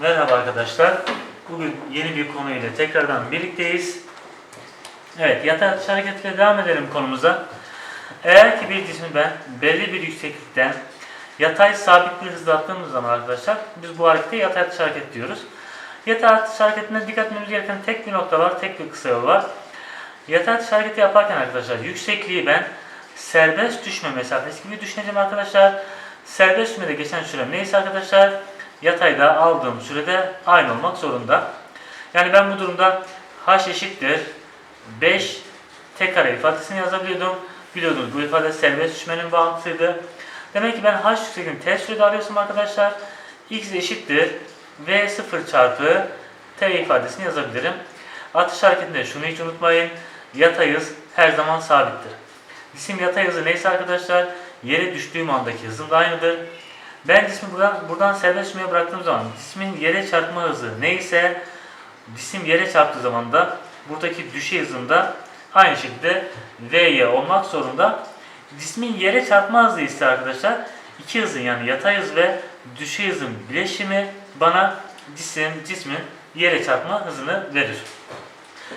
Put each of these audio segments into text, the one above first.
Merhaba arkadaşlar. Bugün yeni bir konuyla tekrardan birlikteyiz. Evet, atış hareketiyle devam edelim konumuza. Eğer ki bir cismi ben belli bir yükseklikten yatay sabit bir hızla attığımız zaman arkadaşlar biz bu harekete yatay atış hareket diyoruz. Yatay atış hareketinde dikkat etmemiz gereken tek bir nokta var, tek bir kısa yol var. Yatay atış hareketi yaparken arkadaşlar yüksekliği ben serbest düşme mesafesi gibi düşüneceğim arkadaşlar. Serbest düşmede geçen süre neyse arkadaşlar yatayda aldığım sürede aynı olmak zorunda. Yani ben bu durumda h eşittir 5 t kare ifadesini yazabiliyordum. Biliyordunuz bu ifade serbest düşmenin bağıntısıydı. Demek ki ben h yüksekliğini t sürede arıyorsam arkadaşlar x eşittir v0 çarpı t ifadesini yazabilirim. Atış hareketinde şunu hiç unutmayın. Yatay hız her zaman sabittir. Cisim yatay hızı neyse arkadaşlar yere düştüğüm andaki hızım da aynıdır. Ben cismi buradan, buradan serbest düşmeye bıraktığım zaman cismin yere çarpma hızı neyse cisim yere çarptığı zaman da buradaki düşey hızında aynı şekilde V'ye olmak zorunda. Cismin yere çarpma hızı ise arkadaşlar iki hızın yani yatay hız ve düşey hızın bileşimi bana cisim cismin yere çarpma hızını verir.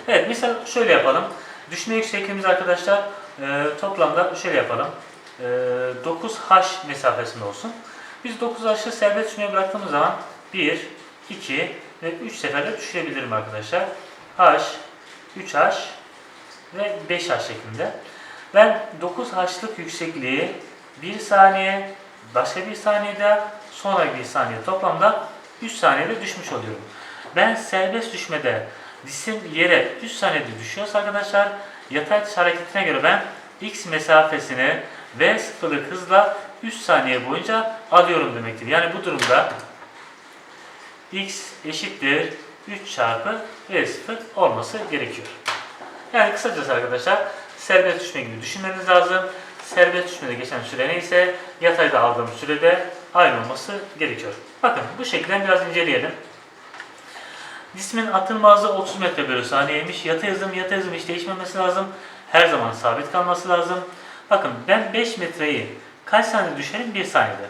Evet mesela şöyle yapalım. Düşme yüksekliğimiz arkadaşlar e, toplamda şöyle yapalım. E, 9h mesafesinde olsun. Biz 9h'ı serbest düşmeye bıraktığımız zaman 1, 2 ve 3 seferde düşürebilirim arkadaşlar. h, 3h ve 5h şeklinde. Ben 9h'lık yüksekliği 1 saniye, başka bir saniyede, sonra bir saniye toplamda 3 saniyede düşmüş oluyorum. Ben serbest düşmede cisim yere 3 saniyede düşüyorsa arkadaşlar yatay hareketine göre ben x mesafesini v sıfırlık hızla 3 saniye boyunca alıyorum demektir. Yani bu durumda x eşittir 3 çarpı v0 olması gerekiyor. Yani kısacası arkadaşlar serbest düşme gibi düşünmeniz lazım. Serbest düşmede geçen süre neyse yatayda aldığım sürede aynı olması gerekiyor. Bakın bu şekilde biraz inceleyelim. Cismin atılma hızı 30 metre bölü saniyeymiş. Yatay hızım, yatay hızım hiç değişmemesi lazım. Her zaman sabit kalması lazım. Bakın ben 5 metreyi kaç saniyede düşerim? 1 saniyede.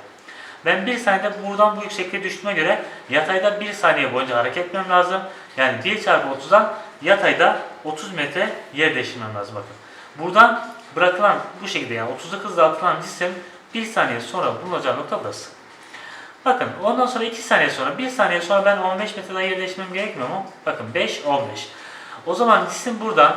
Ben 1 saniyede buradan bu yüksekliğe düştüğüme göre yatayda 1 saniye boyunca hareket etmem lazım. Yani 1 çarpı 30'dan yatayda 30 metre yer değiştirmem lazım bakın. Buradan bırakılan bu şekilde yani 30'luk hızla atılan cisim 1 saniye sonra bulunacağı nokta burası. Bakın ondan sonra 2 saniye sonra 1 saniye sonra ben 15 metreden yer değiştirmem gerekmiyor mu? Bakın 5 15. O zaman cisim buradan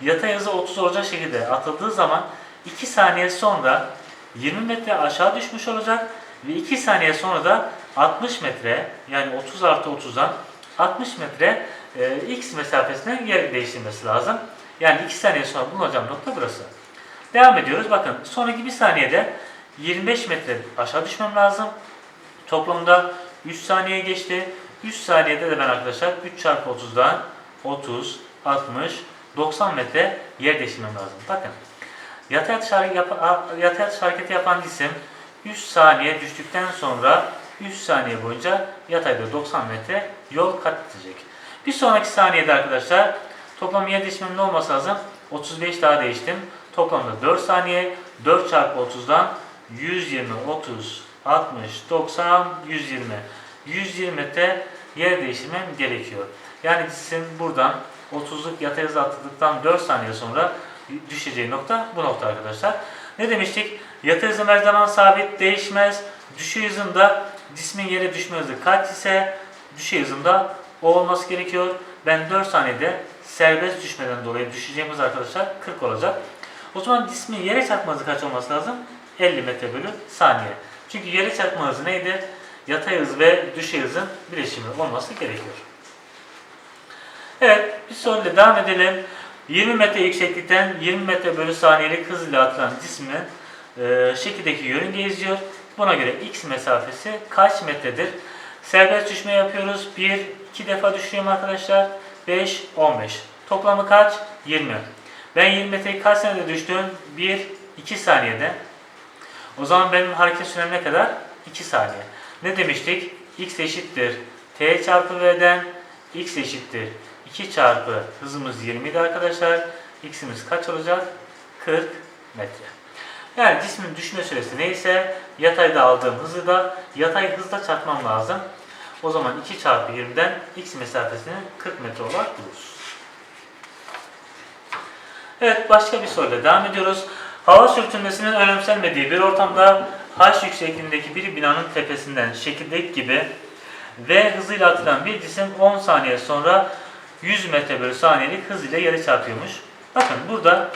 yatay hızı 30 olacak şekilde atıldığı zaman 2 saniye sonra 20 metre aşağı düşmüş olacak ve 2 saniye sonra da 60 metre yani 30 artı 30'dan 60 metre e, x mesafesine yer değiştirmesi lazım. Yani 2 saniye sonra bulunacağım nokta burası. Devam ediyoruz. Bakın sonraki bir saniyede 25 metre aşağı düşmem lazım. Toplamda 3 saniye geçti. 3 saniyede de ben arkadaşlar 3 çarpı 30'dan 30, 60, 90 metre yer değiştirmem lazım. Bakın yatay atış, yatay atış hareketi yapan cisim 3 saniye düştükten sonra 3 saniye boyunca yatayda 90 metre yol kat edecek. Bir sonraki saniyede arkadaşlar toplam yer değişimim ne olması lazım? 35 daha değiştim. Toplamda 4 saniye 4 çarpı 30'dan 120, 30, 60, 90, 120. 120 metre yer değiştirmem gerekiyor. Yani cisim buradan 30'luk yatay hızla atıldıktan 4 saniye sonra düşeceği nokta bu nokta arkadaşlar. Ne demiştik? Yatay hızım her zaman sabit değişmez. Düşey hızında cismin yere düşme hızı kaç ise düşey hızında o olması gerekiyor. Ben 4 saniyede serbest düşmeden dolayı düşeceğimiz arkadaşlar 40 olacak. O zaman cismin yere çarpma hızı kaç olması lazım? 50 metre bölü saniye. Çünkü yere çarpma hızı neydi? Yatay hız ve düşey hızın bileşimi olması gerekiyor. Evet, bir soruyla devam edelim. 20 metre yükseklikten 20 metre bölü saniyelik hız ile atılan cismin e, şekildeki yörünge izliyor. Buna göre x mesafesi kaç metredir? Serbest düşme yapıyoruz. 1, 2 defa düşüyorum arkadaşlar. 5, 15. Toplamı kaç? 20. Ben 20 metreyi kaç saniyede düştüm? 1, 2 saniyede. O zaman benim hareket sürem ne kadar? 2 saniye. Ne demiştik? x eşittir t çarpı v'den x eşittir 2 çarpı hızımız 20 idi arkadaşlar. x'imiz kaç olacak? 40 metre. Yani cismin düşme süresi neyse yatayda aldığım hızı da yatay hızla çarpmam lazım. O zaman 2 çarpı 20'den x mesafesini 40 metre olarak buluruz. Evet başka bir soruyla devam ediyoruz. Hava sürtünmesinin önemsenmediği bir ortamda H yüksekliğindeki bir binanın tepesinden şekildeki gibi V hızıyla atılan bir cisim 10 saniye sonra 100 metre bölü saniyelik hız ile yere çarpıyormuş. Bakın burada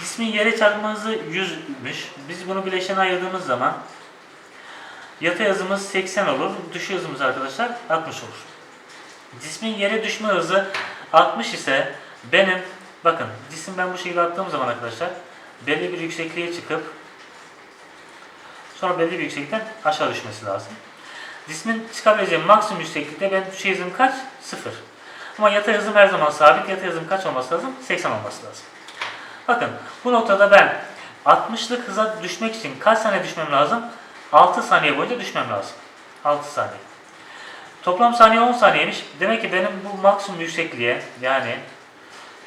cismin yere çarpma hızı 100'müş. Biz bunu bileşene ayırdığımız zaman yatay hızımız 80 olur. Düşey hızımız arkadaşlar 60 olur. Cismin yere düşme hızı 60 ise benim bakın cisim ben bu şekilde attığım zaman arkadaşlar belli bir yüksekliğe çıkıp sonra belli bir yükseklikten aşağı düşmesi lazım. Cismin çıkabileceği maksimum yükseklikte ben düşey hızım kaç? 0. Ama yatay hızım her zaman sabit. Yatay hızım kaç olması lazım? 80 olması lazım. Bakın bu noktada ben 60'lık hıza düşmek için kaç saniye düşmem lazım? 6 saniye boyunca düşmem lazım. 6 saniye. Toplam saniye 10 saniyeymiş. Demek ki benim bu maksimum yüksekliğe yani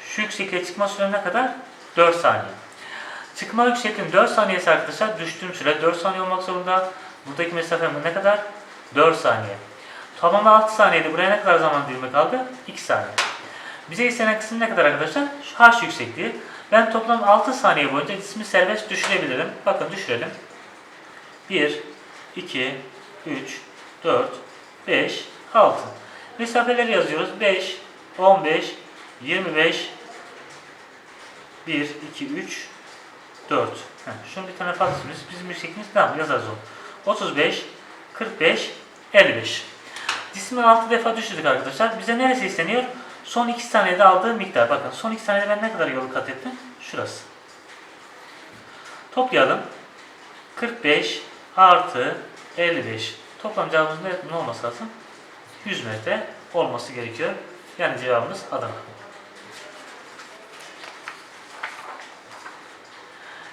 şu yüksekliğe çıkma sürem ne kadar? 4 saniye. Çıkma yüksekliğim 4 saniyesi arkadaşlar. Düştüğüm süre 4 saniye olmak zorunda. Buradaki mesafem ne kadar? 4 saniye. Toplamda 6 saniyede buraya ne kadar zaman dilimi kaldı? 2 saniye. Bize istenen kısım ne kadar arkadaşlar? H yüksekliği. Ben toplam 6 saniye boyunca cismi serbest düşürebilirim. Bakın düşürelim. 1, 2, 3, 4, 5, 6. Mesafeleri yazıyoruz. 5, 15, 25, 1, 2, 3, 4. Heh, şunu bir tane farklı biz bizim yüksekliğimiz tamam yazarız onu. 35, 45, 55. Cismi 6 defa düşürdük arkadaşlar. Bize neresi isteniyor? Son 2 saniyede aldığı miktar. Bakın son 2 saniyede ben ne kadar yolu kat ettim? Şurası. Toplayalım. 45 artı 55. Toplam cevabımız ne, ne olması lazım? 100 metre olması gerekiyor. Yani cevabımız Adana.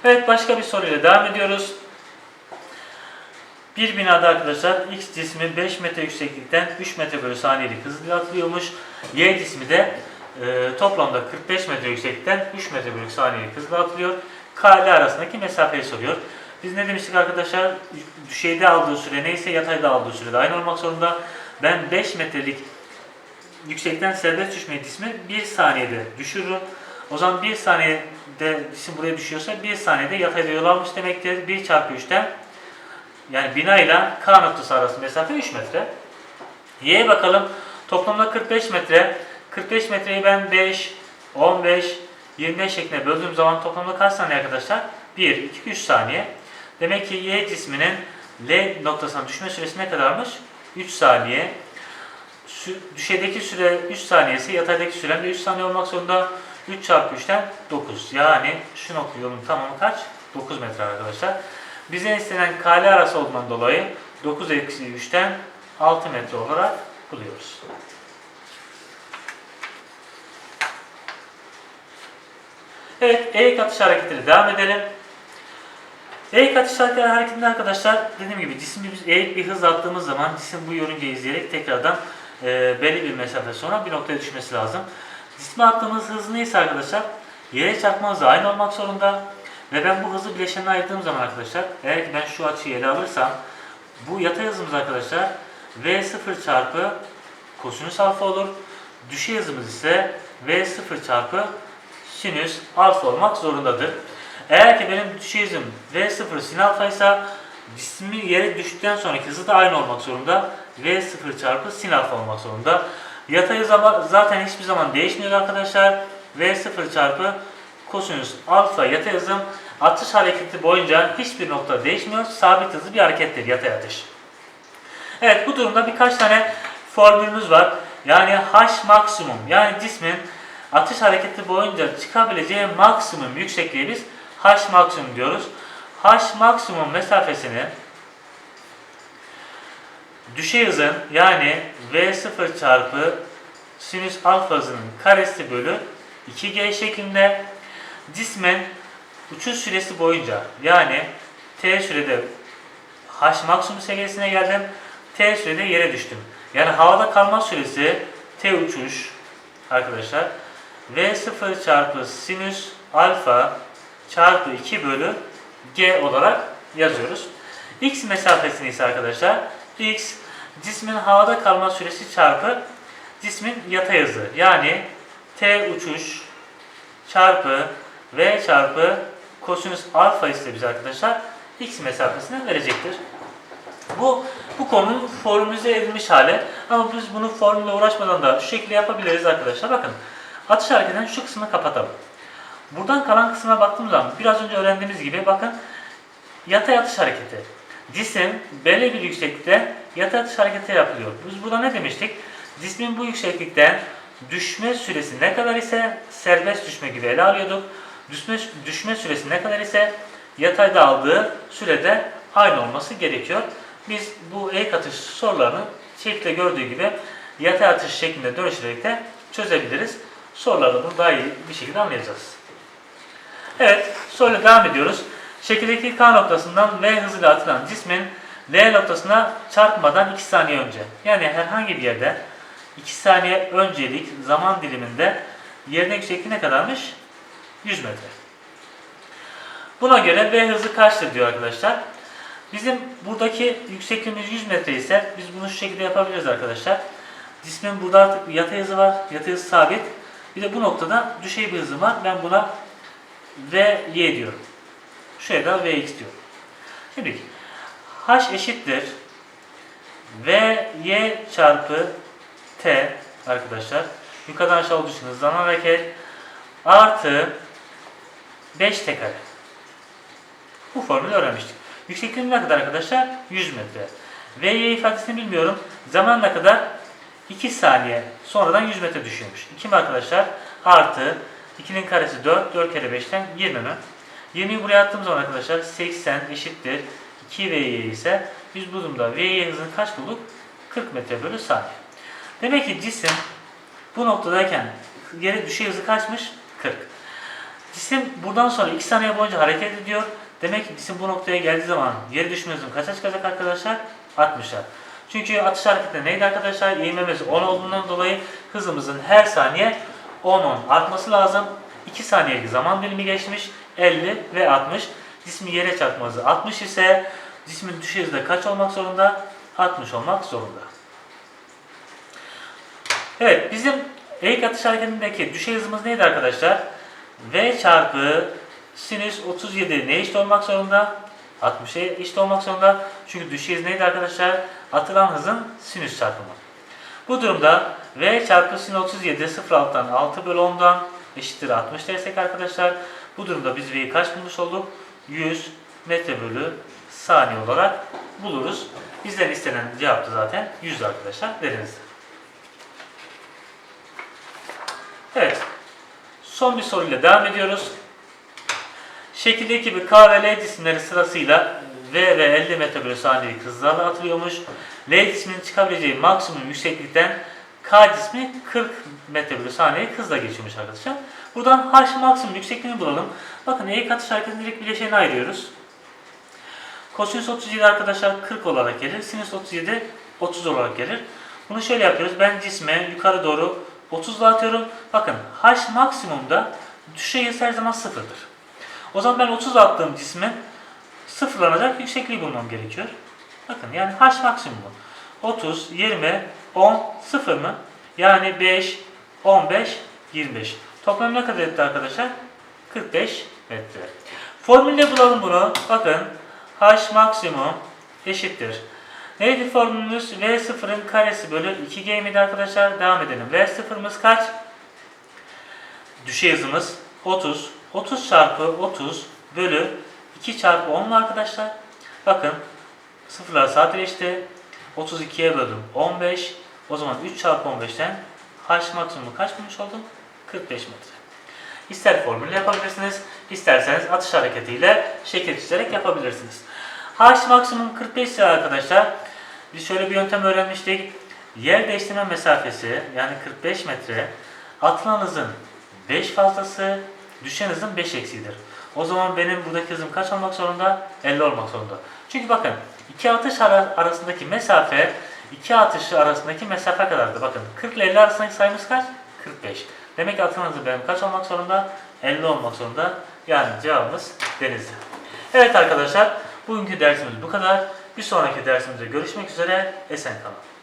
Evet başka bir soruyla devam ediyoruz. Bir binada arkadaşlar X cismi 5 metre yükseklikten 3 metre bölü saniyelik hızla atılıyormuş. Y cismi de e, toplamda 45 metre yükseklikten 3 metre bölü saniyelik hızla atılıyor. K ile arasındaki mesafeyi soruyor. Biz ne demiştik arkadaşlar? Düşeyde aldığı süre neyse yatayda aldığı süre de aynı olmak zorunda. Ben 5 metrelik yüksekten serbest düşmeyi cismi 1 saniyede düşürürüm. O zaman 1 saniyede cisim buraya düşüyorsa 1 saniyede yatayda yol almış demektir. 1 çarpı 3'ten yani bina ile K noktası arası mesafe 3 metre. Y'ye bakalım. Toplamda 45 metre. 45 metreyi ben 5, 15, 25 şeklinde böldüğüm zaman toplamda kaç saniye arkadaşlar? 1, 2, 3 saniye. Demek ki Y cisminin L noktasına düşme süresi ne kadarmış? 3 saniye. Düşeydeki süre 3 saniyesi, yataydaki süren de 3 saniye olmak zorunda. 3 çarpı 3'ten 9. Yani şu nokta yolun tamamı kaç? 9 metre arkadaşlar. Bize istenen kale arası olduğundan dolayı 9 eksi 3'ten 6 metre olarak buluyoruz. Evet, eğik atış hareketiyle devam edelim. Eğik atış hareketi- hareketinde arkadaşlar dediğim gibi cismi biz eğik bir hız attığımız zaman cisim bu yörüngeyi izleyerek tekrardan e, belli bir mesafe sonra bir noktaya düşmesi lazım. Cisme attığımız hız neyse arkadaşlar yere çarpma hızı aynı olmak zorunda. Ve ben bu hızı bileşenine ayırdığım zaman arkadaşlar eğer ki ben şu açıyı ele alırsam bu yatay hızımız arkadaşlar V0 çarpı kosinüs alfa olur. Düşey hızımız ise V0 çarpı sinüs alfa olmak zorundadır. Eğer ki benim düşey hızım V0 sin alfa ise cismin yere düştükten sonraki hızı da aynı olmak zorunda. V0 çarpı sin alfa olmak zorunda. Yatay hız zaten hiçbir zaman değişmiyor arkadaşlar. V0 çarpı kosinüs alfa yatay hızım atış hareketi boyunca hiçbir nokta değişmiyor. Sabit hızlı bir harekettir yatay atış. Evet bu durumda birkaç tane formülümüz var. Yani H maksimum yani cismin atış hareketi boyunca çıkabileceği maksimum yüksekliği biz H maksimum diyoruz. H maksimum mesafesini düşey hızın yani V0 çarpı sinüs alfa hızının karesi bölü 2G şeklinde cismin uçuş süresi boyunca yani T sürede H maksimum seviyesine geldim. T sürede yere düştüm. Yani havada kalma süresi T uçuş arkadaşlar V0 çarpı sinüs alfa çarpı 2 bölü G olarak yazıyoruz. X mesafesini ise arkadaşlar X cismin havada kalma süresi çarpı cismin yatay hızı. Yani t uçuş çarpı v çarpı kosinüs alfa ise bize arkadaşlar x mesafesini verecektir. Bu bu konunun formülize edilmiş hali. Ama biz bunu formülle uğraşmadan da şu şekilde yapabiliriz arkadaşlar. Bakın atış hareketinin şu kısmını kapatalım. Buradan kalan kısmına baktığımız zaman biraz önce öğrendiğimiz gibi bakın yatay atış hareketi. Cisim belli bir yükseklikte yatay atış hareketi yapılıyor. Biz burada ne demiştik? Cismin bu yükseklikten düşme süresi ne kadar ise serbest düşme gibi ele alıyorduk. Düşme, düşme süresi ne kadar ise yatayda aldığı sürede aynı olması gerekiyor. Biz bu eğik atış sorularını şekilde gördüğü gibi yatay atış şeklinde dönüştürerek de çözebiliriz. Sorularda bunu daha iyi bir şekilde anlayacağız. Evet, soruyla devam ediyoruz. Şekildeki K noktasından V hızıyla atılan cismin L noktasına çarpmadan 2 saniye önce. Yani herhangi bir yerde 2 saniye öncelik zaman diliminde yerine yüksekliği ne kadarmış? 100 metre. Buna göre V hızı kaçtır diyor arkadaşlar. Bizim buradaki yüksekliğimiz 100 metre ise biz bunu şu şekilde yapabiliriz arkadaşlar. Cismin burada artık bir yatay hızı var. Yatay hızı sabit. Bir de bu noktada düşey bir hızım var. Ben buna Vy diyorum. Şuraya da Vx diyorum. Şimdi H eşittir Vy çarpı T arkadaşlar. Yukarıdan aşağı olduğu için hızlanan hareket artı 5 t kare. Bu formülü öğrenmiştik. Yüksekliğim ne kadar arkadaşlar? 100 metre. Vy ifadesini bilmiyorum. Zaman ne kadar? 2 saniye sonradan 100 metre düşüyormuş. 2 mi arkadaşlar? Artı 2'nin karesi 4. 4 kere 5'ten 20 mi? 20'yi buraya attığım zaman arkadaşlar 80 eşittir. 2 Vy ise biz bu durumda Vy hızını kaç bulduk? 40 metre bölü saniye. Demek ki cisim bu noktadayken yere düşey hızı kaçmış? 40. Cisim buradan sonra 2 saniye boyunca hareket ediyor. Demek ki cisim bu noktaya geldiği zaman yere düşme hızım kaça çıkacak arkadaşlar? 60'a. Çünkü atış hareketinde neydi arkadaşlar? Eğilmemiz 10 olduğundan dolayı hızımızın her saniye 10-10 artması lazım. 2 saniyelik zaman dilimi geçmiş. 50 ve 60. Cismi yere çarpma hızı 60 ise cismin düşey hızı kaç olmak zorunda? 60 olmak zorunda. Evet bizim eğik atış hareketindeki düşey hızımız neydi arkadaşlar? V çarpı sinüs 37 ne eşit olmak zorunda? 60'a eşit olmak zorunda. Çünkü düşey hız neydi arkadaşlar? Atılan hızın sinüs çarpımı. Bu durumda V çarpı sin 37 0.6'dan 6 bölü 10'dan eşittir 60 dersek arkadaşlar. Bu durumda biz V'yi kaç bulmuş olduk? 100 metre bölü saniye olarak buluruz. Bizden istenen cevap da zaten 100 arkadaşlar derinizde. Evet. Son bir soruyla devam ediyoruz. Şekildeki gibi K ve L cisimleri sırasıyla V ve 50 metre saniyelik hızlarla atılıyormuş. L cisminin çıkabileceği maksimum yükseklikten K cismi 40 metre bölü saniyelik hızla geçiyormuş arkadaşlar. Buradan H maksimum yüksekliğini bulalım. Bakın eğik atış hareketini direkt bileşeğine ayırıyoruz. Kosinüs 37 arkadaşlar 40 olarak gelir. Sinüs 37 30 olarak gelir. Bunu şöyle yapıyoruz. Ben cisme yukarı doğru 30 ile atıyorum. Bakın H maksimumda düşey her zaman sıfırdır. O zaman ben 30 attığım cismin sıfırlanacak yüksekliği bulmam gerekiyor. Bakın yani H maksimum. 30, 20, 10, 0 mı? Yani 5, 15, 25. Toplam ne kadar etti arkadaşlar? 45 metre. Formülle bulalım bunu. Bakın H maksimum eşittir. Neydi formülümüz? V0'ın karesi bölü 2G miydi arkadaşlar? Devam edelim. V0'ımız kaç? Düşey hızımız 30. 30 çarpı 30 bölü 2 çarpı 10 mu arkadaşlar? Bakın sıfırlar sadeleşti. 32'ye böldüm 15. O zaman 3 çarpı 15'ten H maksimumu kaç bulmuş oldum? 45 metre. İster formülle yapabilirsiniz, isterseniz atış hareketiyle şekil çizerek yapabilirsiniz. H maksimum 45 ise arkadaşlar biz şöyle bir yöntem öğrenmiştik. Yer değiştirme mesafesi yani 45 metre atılan hızın 5 fazlası düşen hızın 5 eksiğidir. O zaman benim buradaki hızım kaç olmak zorunda? 50 olmak zorunda. Çünkü bakın iki atış ara- arasındaki mesafe iki atışı arasındaki mesafe kadardı. Bakın 40 ile 50 arasındaki sayımız kaç? 45. Demek ki atılan benim kaç olmak zorunda? 50 olmak zorunda. Yani cevabımız denizli. Evet arkadaşlar bugünkü dersimiz bu kadar. Bir sonraki dersimizde görüşmek üzere. Esen kalın.